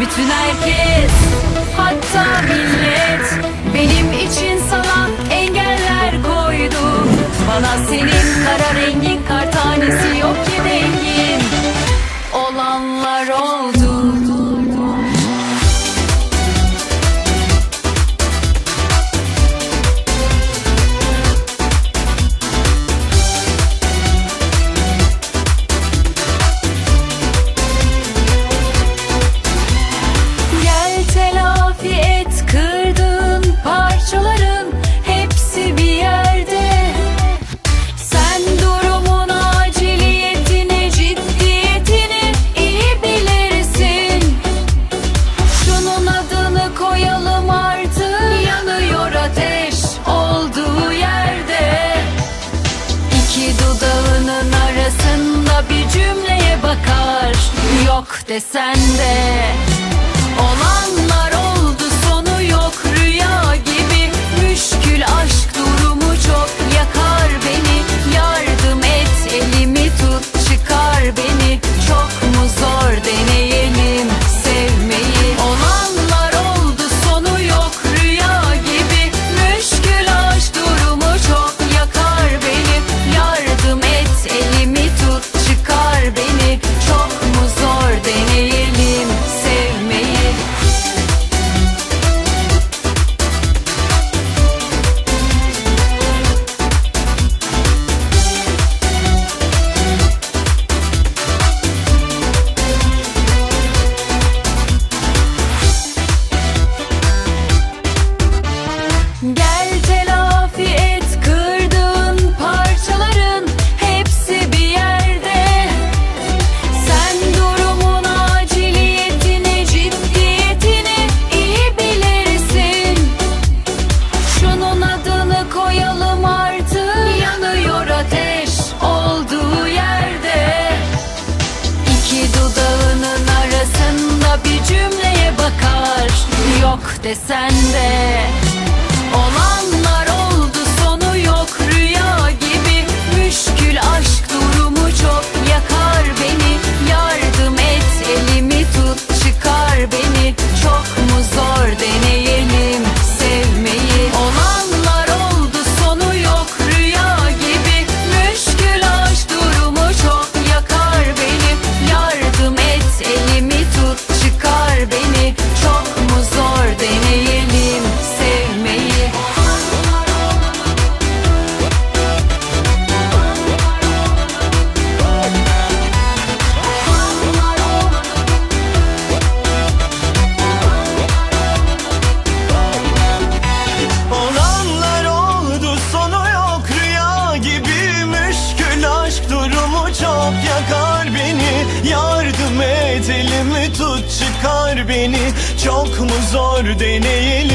Bütün herkes hatta millet. desen de olanlar desen de. durumu çok yakar beni. Yardım et elimi tut çıkar beni. Çok mu zor deneyelim